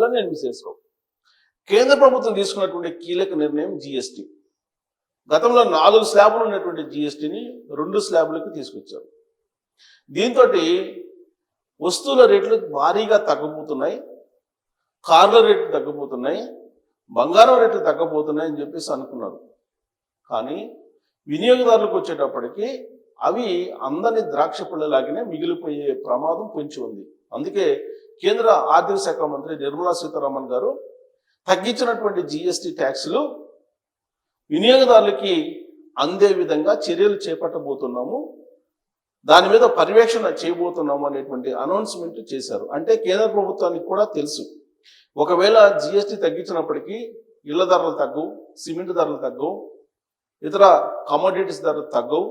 అలానే ఎన్మిసేశ్వరం కేంద్ర ప్రభుత్వం తీసుకున్నటువంటి కీలక నిర్ణయం జిఎస్టీ గతంలో నాలుగు స్లాబులు ఉన్నటువంటి జిఎస్టిని రెండు స్లాబులకు తీసుకొచ్చారు. దీంతో వస్తువుల రేట్లు భారీగా తగ్గిపోతున్నాయి కార్ల రేట్లు తగ్గిపోతున్నాయి బంగారం రేట్లు తగ్గిపోతున్నాయి అని చెప్పేసి అనుకున్నారు. కానీ వినియోగదారులకు వచ్చేటప్పటికి అవి అందని ద్రాక్ష పళ్ళలాగానే మిగిలిపోయే ప్రమాదం పొంచి ఉంది. అందుకే కేంద్ర ఆర్థిక శాఖ మంత్రి నిర్మలా సీతారామన్ గారు తగ్గించినటువంటి జిఎస్టి ట్యాక్స్లు వినియోగదారులకి అందే విధంగా చర్యలు చేపట్టబోతున్నాము. దాని మీద పర్యవేక్షణ చేయబోతున్నాము అనేటువంటి అనౌన్స్మెంట్ చేశారు. అంటే కేంద్ర ప్రభుత్వానికి కూడా తెలుసు. ఒకవేళ జిఎస్టి తగ్గించినప్పటికీ ఇళ్ళ ధరలు తగ్గవు సిమెంట్ ధరలు తగ్గవు ఇతర కమోడిటీస్ ధరలు తగ్గవు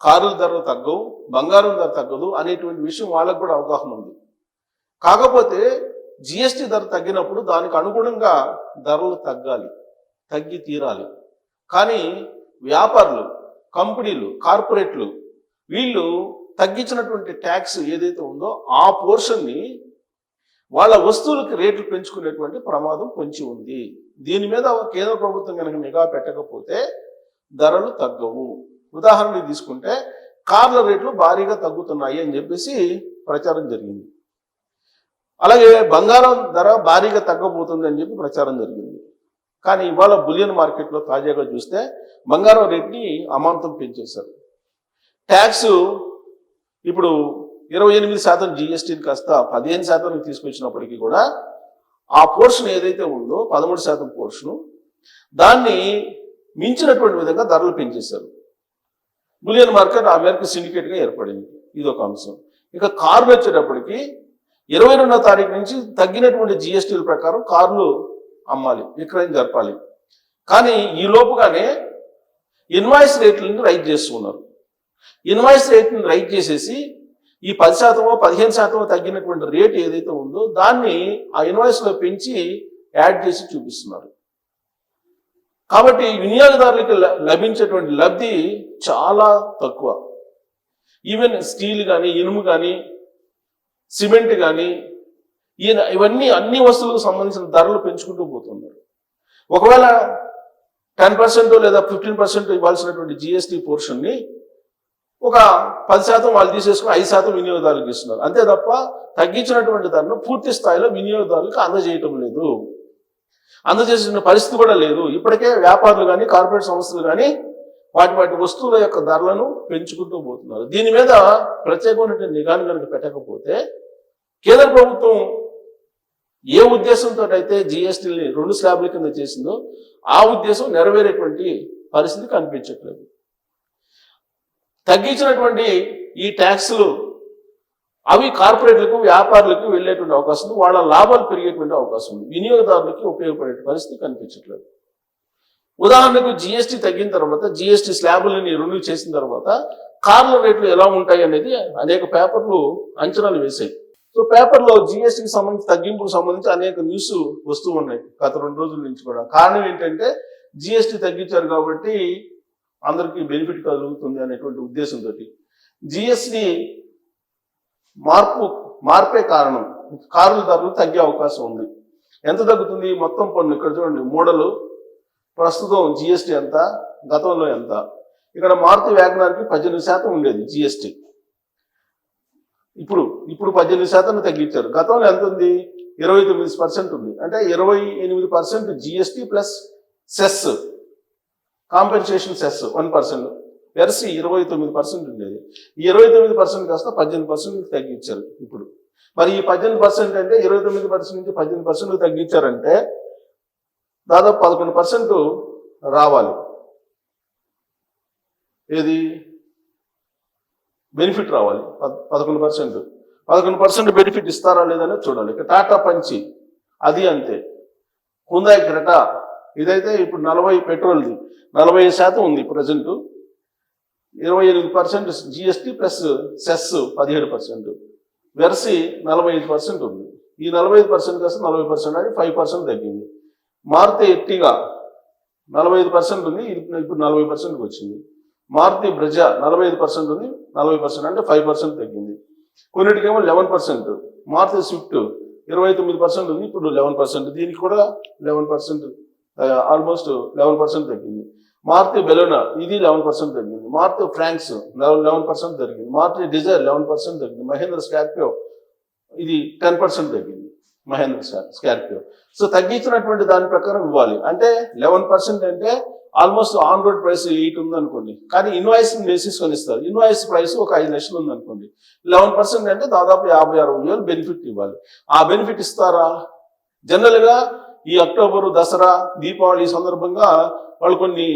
కారుల ధరలు తగ్గవు బంగారం ధర తగ్గదు అనేటువంటి విషయం వాళ్ళకు కూడా అవగాహన ఉంది. కాకపోతే జిఎస్టి ధర తగ్గినప్పుడు దానికి అనుగుణంగా ధరలు తగ్గాలి తగ్గి తీరాలి. కానీ వ్యాపారులు కంపెనీలు కార్పొరేట్లు వీళ్ళు తగ్గించినటువంటి ట్యాక్స్ ఏదైతే ఉందో ఆ పోర్షన్ని వాళ్ళ వస్తువులకి రేట్లు పెంచుకునేటువంటి ప్రమాదం పొంచి ఉంది. దీని మీద కేంద్ర ప్రభుత్వం కనుక నిఘా పెట్టకపోతే ధరలు తగ్గవు. ఉదాహరణకి తీసుకుంటే కార్ల రేట్లు భారీగా తగ్గుతున్నాయి అని చెప్పేసి ప్రచారం జరిగింది. అలాగే బంగారం ధర భారీగా తగ్గబోతుంది అని చెప్పి ప్రచారం జరిగింది. కానీ ఇవాళ బులియన్ మార్కెట్లో తాజాగా చూస్తే బంగారం రేట్ని అమాంతం పెంచేశారు. ట్యాక్స్ ఇప్పుడు ఇరవై ఎనిమిది శాతం జిఎస్టీని కాస్త పదిహేను శాతానికి తీసుకొచ్చినప్పటికీ కూడా ఆ పోర్షన్ ఏదైతే ఉందో పదమూడు శాతం పోర్షను దాన్ని మించినటువంటి విధంగా ధరలు పెంచేశారు. బులియన్ మార్కెట్ ఆ మేరకు సిండికేట్గా ఏర్పడింది. ఇది ఒక అంశం. ఇక కార్లు వచ్చేటప్పటికి ఇరవై రెండో తారీఖు నుంచి తగ్గినటువంటి జిఎస్టీల ప్రకారం కార్లు అమ్మాలి విక్రయం జరపాలి. కానీ ఈ లోపుగానే ఇన్వాయిస్ రేట్లను రైట్ చేస్తున్నారు. ఇన్వాయిస్ రేట్ని రైట్ చేసేసి ఈ పది శాతమో పదిహేను శాతమో తగ్గినటువంటి రేట్ ఏదైతే ఉందో దాన్ని ఆ ఇన్వాయిస్లో పెంచి యాడ్ చేసి చూపిస్తున్నారు. కాబట్టి వినియోగదారులకు ల- లభించేటువంటి లబ్ధి చాలా తక్కువ. ఈవెన్ స్టీల్ కానీ ఇనుము కానీ సిమెంట్ కానీ ఈయన ఇవన్నీ అన్ని వస్తువులకు సంబంధించిన ధరలు పెంచుకుంటూ పోతున్నారు. ఒకవేళ టెన్ పర్సెంట్ లేదా ఫిఫ్టీన్ పర్సెంట్ ఇవ్వాల్సినటువంటి జిఎస్టీ పోర్షన్ని ఒక పది శాతం వాళ్ళు తీసేసుకుని ఐదు శాతం వినియోగదారులకు ఇస్తున్నారు. అంతే తప్ప తగ్గించినటువంటి ధరను పూర్తి స్థాయిలో వినియోగదారులకు అందజేయటం లేదు. అందజేసిన పరిస్థితి కూడా లేదు. ఇప్పటికే వ్యాపారులు కానీ కార్పొరేట్ సంస్థలు కానీ వాటి వాటి వస్తువుల యొక్క ధరలను పెంచుకుంటూ పోతున్నారు. దీని మీద ప్రత్యేకమైనటువంటి నిఘాను కనుక పెట్టకపోతే కేంద్ర ప్రభుత్వం ఏ ఉద్దేశంతో అయితే జిఎస్టీని రెండు స్లాబ్ల కింద చేసిందో ఆ ఉద్దేశం నెరవేరేటువంటి పరిస్థితి కనిపించట్లేదు. తగ్గించినటువంటి ఈ ట్యాక్స్లు అవి కార్పొరేట్లకు వ్యాపారులకు వెళ్ళేటువంటి అవకాశం ఉంది. వాళ్ళ లాభాలు పెరిగేటువంటి అవకాశం ఉంది. వినియోగదారులకి ఉపయోగపడే పరిస్థితి కనిపించట్లేదు. ఉదాహరణకు జిఎస్టీ తగ్గిన తర్వాత జిఎస్టీ స్లాబులని రిన్యూ చేసిన తర్వాత కార్ల రేట్లు ఎలా ఉంటాయి అనేది అనేక పేపర్లు అంచనాలు వేశాయి. సో పేపర్లో జిఎస్టికి సంబంధించి తగ్గింపుకు సంబంధించి అనేక న్యూస్ వస్తూ ఉన్నాయి. గత రెండు రోజుల నుంచి కూడా. కారణం ఏంటంటే జిఎస్టీ తగ్గించారు కాబట్టి అందరికీ బెనిఫిట్ కలుగుతుంది అనేటువంటి ఉద్దేశంతో జిఎస్టి మార్పు మార్పే కారణం. కారుల ధరలు తగ్గే అవకాశం ఉంది. ఎంత తగ్గుతుంది? మొత్తం పన్ను ఇక్కడ చూడండి. మూడలు ప్రస్తుతం జిఎస్టీ ఎంత? గతంలో ఎంత? ఇక్కడ మారుతి వ్యాగనార్కి పద్దెనిమిది శాతం ఉండేది జిఎస్టీ. ఇప్పుడు ఇప్పుడు పద్దెనిమిది శాతం తగ్గించారు. గతంలో ఎంత ఉంది? ఇరవై తొమ్మిది పర్సెంట్ ఉంది. అంటే ఇరవై ఎనిమిది percent GST plus cess compensation cess one percent వెరసి ఇరవై తొమ్మిది పర్సెంట్ ఉండేది. ఈ ఇరవై తొమ్మిది పర్సెంట్ కాస్త పద్దెనిమిది పర్సెంట్ తగ్గించారు ఇప్పుడు. మరి ఈ పద్దెనిమిది పర్సెంట్ అంటే ఇరవై తొమ్మిది పర్సెంట్ నుంచి పద్దెనిమిది పర్సెంట్ తగ్గించారంటే దాదాపు పదకొండు పర్సెంట్ రావాలి. ఏది? బెనిఫిట్ రావాలి. పదకొండు పర్సెంట్. పదకొండు పర్సెంట్ బెనిఫిట్ ఇస్తారా లేదనే చూడాలి. ఇక టాటా పంచి. అది అంతే. Hyundai Creta. ఇదైతే ఇప్పుడు నలభై పెట్రోల్ది. నలభై శాతం ఉంది ప్రజెంట్. ఇరవై ఎనిమిది పర్సెంట్ జిఎస్టీ ప్లస్ సెస్ పదిహేడు పర్సెంట్. వెర్సీ నలభై ఐదు పర్సెంట్ ఉంది. ఈ నలభై ఐదు పర్సెంట్ కాస్త నలభై పర్సెంట్ అని ఫైవ్ పర్సెంట్ తగ్గింది. మారుతి ఎట్టిగా నలభై ఐదు పర్సెంట్ ఉంది. ఇప్పుడు ఇప్పుడు నలభై పర్సెంట్కి వచ్చింది. మారుతి బ్రజ నలభై ఐదు పర్సెంట్ ఉంది నలభై పర్సెంట్ అంటే ఫైవ్ పర్సెంట్ తగ్గింది. కొన్నిటికేమో లెవెన్ పర్సెంట్ మారుతి స్విఫ్ట్ ఇరవై తొమ్మిది పర్సెంట్ ఉంది ఇప్పుడు లెవెన్ పర్సెంట్ దీనికి కూడా eleven percent almost eleven percent తగ్గింది. మారుతి బెలోనా ఇది లెవెన్ పర్సెంట్ తగ్గింది. మారుతి ఫ్రాంక్స్ లెవెన్ పర్సెంట్ తగ్గింది. మారుతి డిజైర్ లెవెన్ పర్సెంట్ తగ్గింది. మహేంద్ర స్కార్పియో ఇది టెన్ పర్సెంట్ తగ్గింది. మహేంద్ర స్కార్పియో. సో తగ్గించినటువంటి దాని ప్రకారం ఇవ్వాలి. అంటే లెవెన్ పర్సెంట్ అంటే almost on road price eight ఉందనుకోండి కానీ ఇన్వాయిస్ బేసిస్ కొని ఇస్తారు. ఇన్వాయిస్ ప్రైస్ ఒక ఐదు లక్షలు ఉంది అనుకోండి. లెవెన్ పర్సెంట్ అంటే దాదాపు యాభై అరవై వేలు బెనిఫిట్ ఇవ్వాలి. ఆ బెనిఫిట్ ఇస్తారా? జనరల్గా ఈ అక్టోబరు దసరా దీపావళి సందర్భంగా వాళ్ళు కొన్ని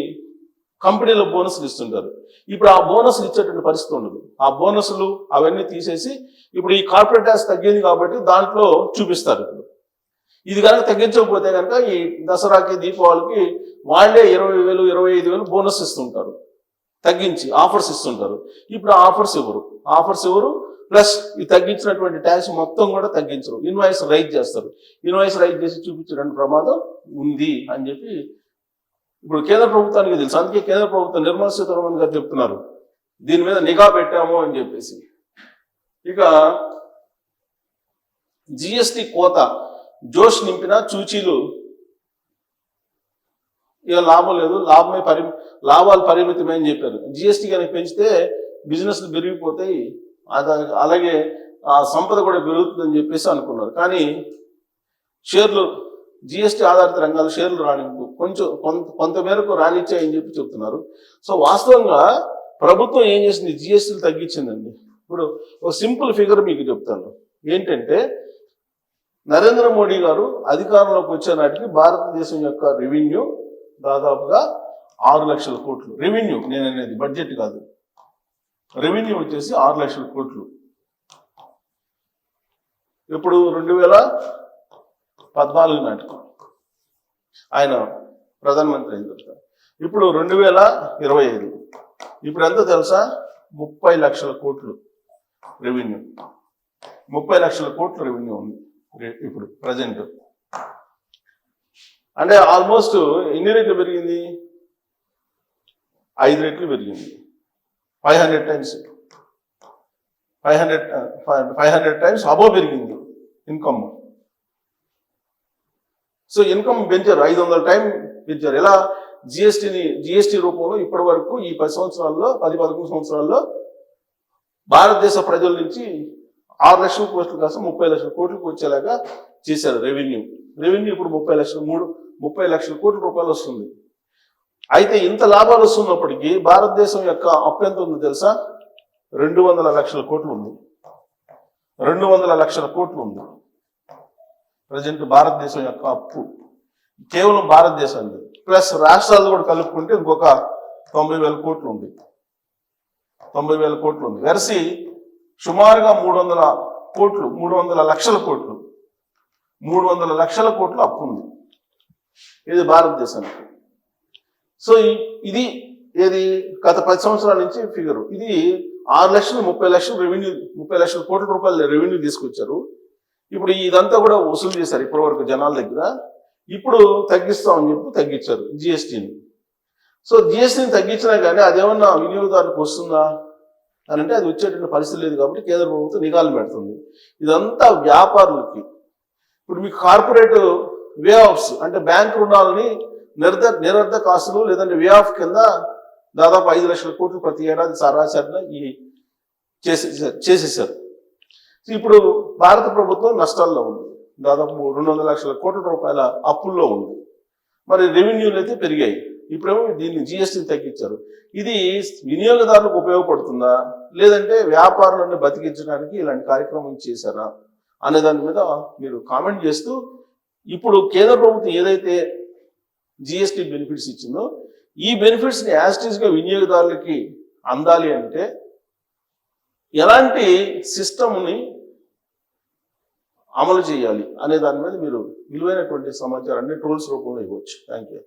కంపెనీల బోనస్లు ఇస్తుంటారు. ఇప్పుడు ఆ బోనస్లు ఇచ్చేటువంటి పరిస్థితి ఉండదు. ఆ బోనస్లు అవన్నీ తీసేసి ఇప్పుడు ఈ కార్పొరేట్ ట్యాక్స్ తగ్గింది కాబట్టి దాంట్లో చూపిస్తారు ఇప్పుడు. ఇది కనుక తగ్గించకపోతే కనుక ఈ దసరాకి దీపావళికి వాళ్ళే ఇరవై వేలు ఇరవై ఐదు వేలు బోనస్ ఇస్తుంటారు. తగ్గించి ఆఫర్స్ ఇస్తుంటారు. ఇప్పుడు ఆఫర్స్ ఇవ్వరు. ఆఫర్స్ ఇవ్వరు. ప్లస్ ఈ తగ్గించినటువంటి ట్యాక్స్ మొత్తం కూడా తగ్గించరు. ఇన్వాయిస్ రైజ్ చేస్తారు. ఇన్వాయిస్ రైజ్ చేసి చూపించడానికి ప్రమాదం ఉంది అని చెప్పి ఇప్పుడు కేంద్ర ప్రభుత్వానికి తెలుసు. అందుకే కేంద్ర ప్రభుత్వం నిర్మలా సీతారామన్ గారు చెప్తున్నారు. దీని మీద నిఘా పెట్టాము అని చెప్పేసి. ఇక జిఎస్టి కోత జోష్ నింపిన చూచీలు. ఇక లాభం లేదు లాభమే పరి లాభాలు పరిమితమే అని చెప్పారు. జిఎస్టీ కనుక పెంచితే బిజినెస్లు పెరిగిపోతాయి అలాగే ఆ సంపద కూడా పెరుగుతుందని చెప్పేసి అనుకున్నారు. కానీ షేర్లు జిఎస్టీ ఆధారిత రంగాలు షేర్లు రాని కొంచెం కొంత కొంత మేరకు రాణించాయని చెప్పి చెప్తున్నారు. సో వాస్తవంగా ప్రభుత్వం ఏం చేసింది? జిఎస్టీలు తగ్గించిందండి. ఇప్పుడు ఒక సింపుల్ ఫిగర్ మీకు చెప్తాను. ఏంటంటే నరేంద్ర మోడీ గారు అధికారంలోకి వచ్చే నాటికి భారతదేశం యొక్క రెవెన్యూ దాదాపుగా ఆరు లక్షల కోట్లు. రెవెన్యూ నేను అనేది బడ్జెట్ కాదు. రెవెన్యూ వచ్చేసి ఆరు లక్షల కోట్లు. ఇప్పుడు రెండు వేల పద్నాలుగు నాటికి ఆయన ప్రధానమంత్రి అయిన తర్వాత. ఇప్పుడు రెండు వేల ఇరవై ఐదు. ఇప్పుడు ఎంత తెలుసా? ముప్పై లక్షల కోట్లు రెవెన్యూ. ముప్పై లక్షల కోట్లు రెవెన్యూ ఉంది. ఇప్పుడు ప్రజెంట్. అంటే ఆల్మోస్ట్ ఎన్ని రెట్లు పెరిగింది? ఐదు రెట్లు పెరిగింది. Five hundred times. Five hundred five hundred times అబో పెరిగింది ఇన్కమ్. సో ఇన్కమ్ పెంచారు ఐదు వందల టైం పెంచారు. ఎలా? జిఎస్టీని జిఎస్టీ రూపంలో ఇప్పటి వరకు ఈ పది సంవత్సరాల్లో పది పదకొండు సంవత్సరాల్లో భారతదేశ ప్రజల నుంచి ఆరు లక్షల పోస్టుల కోసం ముప్పై లక్షల కోట్లకు వచ్చేలాగా చేశారు రెవెన్యూ. రెవెన్యూ ఇప్పుడు ముప్పై లక్షలు మూడు ముప్పై లక్షల కోట్ల రూపాయలు వస్తుంది. అయితే ఇంత లాభాలు వస్తున్నప్పటికీ భారతదేశం యొక్క అప్పు ఎంత ఉందో తెలుసా? రెండు వందల లక్షల కోట్లు ఉంది. రెండు వందల లక్షల కోట్లు ఉంది. ప్రజెంట్ భారతదేశం యొక్క అప్పు. కేవలం భారతదేశాన్ని ప్లస్ రాష్ట్రాలు కూడా కలుపుకుంటే ఇంకొక తొంభై వేల కోట్లు ఉంది. తొంభై వేల కోట్లు ఉంది. వెరసి సుమారుగా మూడు వందల కోట్లు మూడు వందల లక్షల కోట్లు. మూడు వందల లక్షల కోట్లు అప్పు ఉంది. ఇది భారతదేశానికి. సో ఈ- ఇది ఏది? గత పది సంవత్సరాల నుంచి ఫిగర్. ఇది ఆరు లక్షలు ముప్పై లక్షలు రెవెన్యూ ముప్పై లక్షల కోట్ల రూపాయలు రెవెన్యూ తీసుకొచ్చారు. ఇప్పుడు ఇదంతా కూడా వసూలు చేశారు ఇప్పటి వరకు జనాల దగ్గర. ఇప్పుడు తగ్గిస్తామని చెప్పి తగ్గించారు జిఎస్టీని. సో జిఎస్టీని తగ్గించినా కానీ అదేమన్నా వినియోగదారులకు వస్తుందా? అని అంటే అది వచ్చేటువంటి పరిస్థితి లేదు కాబట్టి కేంద్ర ప్రభుత్వం నిఘాలు పెడుతుంది. ఇదంతా వ్యాపారులకి. ఇప్పుడు మీకు కార్పొరేట్ వే ఆఫ్స్ అంటే బ్యాంక్ రుణాలని నిరర్ధ నిరర్ధక లేదంటే వే ఆఫ్ కింద దాదాపు ఐదు లక్షల కోట్లు ప్రతి ఏడాది సరాసరిన ఈ చేసేసారు చేసేసారు ఇప్పుడు భారత ప్రభుత్వం నష్టాల్లో ఉంది. దాదాపు రెండు వందల లక్షల కోట్ల రూపాయల అప్పుల్లో ఉంది. మరి రెవెన్యూలు అయితే పెరిగాయి. ఇప్పుడేమో దీన్ని జిఎస్టీని తగ్గించారు. ఇది వినియోగదారులకు ఉపయోగపడుతుందా? లేదంటే వ్యాపారులను బతికించడానికి ఇలాంటి కార్యక్రమం చేశారా? అనే దాని మీద మీరు కామెంట్ చేస్తూ ఇప్పుడు కేంద్ర ప్రభుత్వం ఏదైతే జిఎస్టీ బెనిఫిట్స్ ఇచ్చిందో ఈ బెనిఫిట్స్ని ని వినియోగదారులకి అందాలి అంటే ఎలాంటి సిస్టమ్ని అమలు చేయాలి అనే దాని మీద మీరు విలువైనటువంటి సమాచారాన్ని టూల్స్ రూపంలో ఇవ్వచ్చు. Thank you